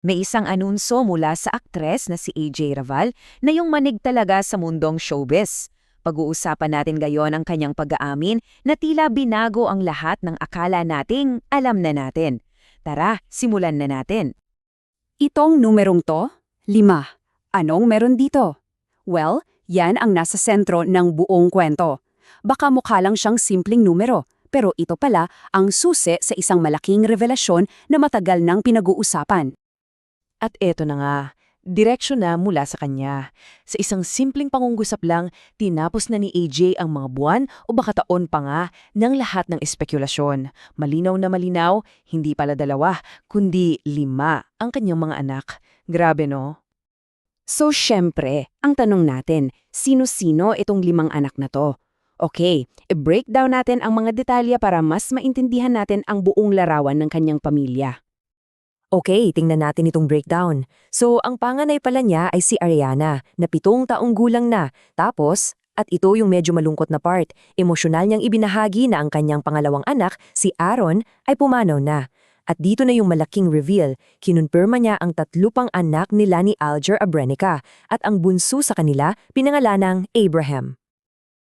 May isang anunso mula sa aktres na si AJ Raval na yung manig talaga sa mundong showbiz. Pag-uusapan natin gayon ang kanyang pag-aamin na tila binago ang lahat ng akala nating alam na natin. Tara, simulan na natin. Itong numerong to, lima. Anong meron dito? Well, yan ang nasa sentro ng buong kwento. Baka mukha lang siyang simpleng numero, pero ito pala ang susi sa isang malaking revelasyon na matagal nang pinag-uusapan. At eto na nga, direksyon na mula sa kanya. Sa isang simpleng pangungusap lang, tinapos na ni AJ ang mga buwan o baka taon pa nga ng lahat ng espekulasyon. Malinaw na malinaw, hindi pala dalawa, kundi lima ang kanyang mga anak. Grabe no? So syempre, ang tanong natin, sino-sino itong limang anak na to? Okay, i-breakdown natin ang mga detalye para mas maintindihan natin ang buong larawan ng kanyang pamilya. Okay, tingnan natin itong breakdown. So, ang panganay pala niya ay si Ariana, na pitong taong gulang na. Tapos, at ito yung medyo malungkot na part, emosyonal niyang ibinahagi na ang kanyang pangalawang anak, si Aaron, ay pumanaw na. At dito na yung malaking reveal, kinunpirma niya ang tatlo pang anak nila ni Alger Abrenica at ang bunso sa kanila pinangalanang Abraham.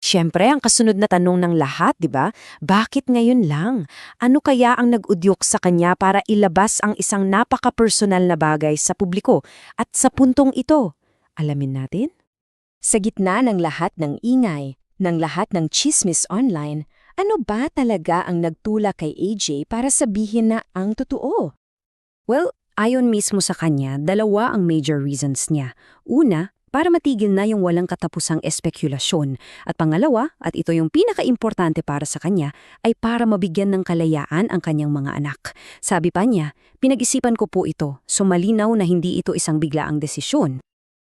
Siyempre, ang kasunod na tanong ng lahat, di ba? Bakit ngayon lang? Ano kaya ang nag-udyok sa kanya para ilabas ang isang napaka-personal na bagay sa publiko at sa puntong ito? Alamin natin? Sa gitna ng lahat ng ingay, ng lahat ng chismis online, ano ba talaga ang nagtula kay AJ para sabihin na ang totoo? Well, ayon mismo sa kanya, dalawa ang major reasons niya. Una, para matigil na yung walang katapusang espekulasyon. At pangalawa, at ito yung pinaka-importante para sa kanya, ay para mabigyan ng kalayaan ang kanyang mga anak. Sabi pa niya, pinag-isipan ko po ito, so malinaw na hindi ito isang biglaang desisyon.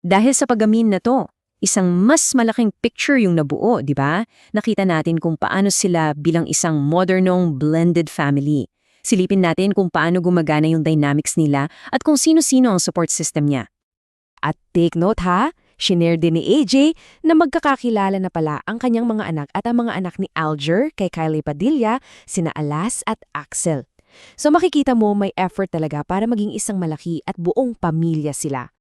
Dahil sa pagamin na to, isang mas malaking picture yung nabuo, di ba? Nakita natin kung paano sila bilang isang modernong blended family. Silipin natin kung paano gumagana yung dynamics nila at kung sino-sino ang support system niya. At take note ha, shinare din ni AJ na magkakakilala na pala ang kanyang mga anak at ang mga anak ni Alger kay Kylie Padilla, sina Alas at Axel. So makikita mo may effort talaga para maging isang malaki at buong pamilya sila.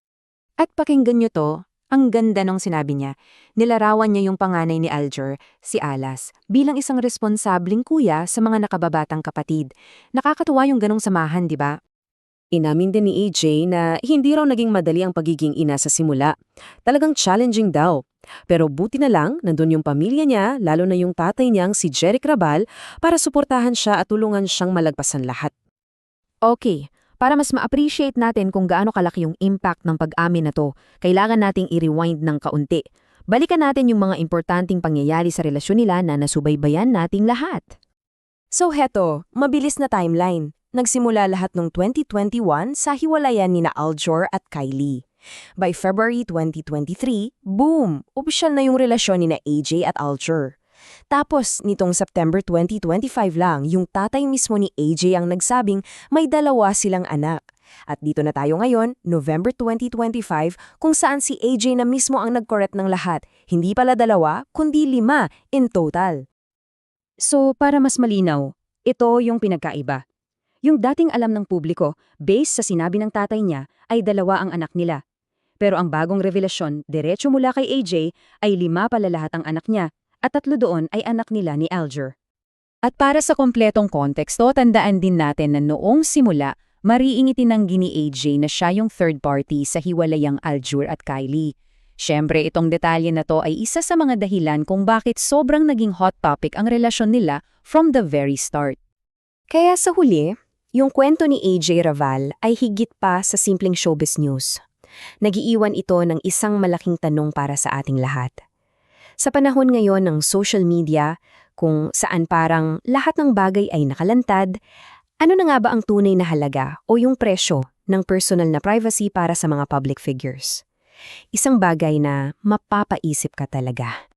At pakinggan nyo to, ang ganda nung sinabi niya. Nilarawan niya yung panganay ni Alger, si Alas, bilang isang responsableng kuya sa mga nakababatang kapatid. Nakakatuwa yung ganong samahan, di ba? Inamin din ni AJ na hindi raw naging madali ang pagiging ina sa simula. Talagang challenging daw. Pero buti na lang, nandun yung pamilya niya, lalo na yung tatay niyang si Jeric Rabal, para suportahan siya at tulungan siyang malagpasan lahat. Okay, para mas ma-appreciate natin kung gaano kalaki yung impact ng pag-amin na to, kailangan nating i-rewind ng kaunti. Balikan natin yung mga importanteng pangyayari sa relasyon nila na nasubaybayan nating lahat. So heto, mabilis na timeline. Nagsimula lahat noong 2021 sa hiwalayan ni na Aljor at Kylie. By February 2023, boom! Opisyal na yung relasyon ni na AJ at Aljor. Tapos, nitong September 2025 lang, yung tatay mismo ni AJ ang nagsabing may dalawa silang anak. At dito na tayo ngayon, November 2025, kung saan si AJ na mismo ang nag-correct ng lahat. Hindi pala dalawa, kundi lima in total. So, para mas malinaw, ito yung pinagkaiba. Yung dating alam ng publiko, based sa sinabi ng tatay niya, ay dalawa ang anak nila. Pero ang bagong revelasyon, diretso mula kay AJ, ay lima pala lahat ang anak niya, at tatlo doon ay anak nila ni Alger. At para sa kompletong konteksto, tandaan din natin na noong simula, mariing itinanggi ni AJ na siya yung third party sa hiwalayang Aljur at Kylie. Siyempre, itong detalye na to ay isa sa mga dahilan kung bakit sobrang naging hot topic ang relasyon nila from the very start. Kaya sa huli, yung kwento ni AJ Raval ay higit pa sa simpleng showbiz news. Nagiiwan ito ng isang malaking tanong para sa ating lahat. Sa panahon ngayon ng social media, kung saan parang lahat ng bagay ay nakalantad, ano na nga ba ang tunay na halaga o yung presyo ng personal na privacy para sa mga public figures? Isang bagay na mapapaisip ka talaga.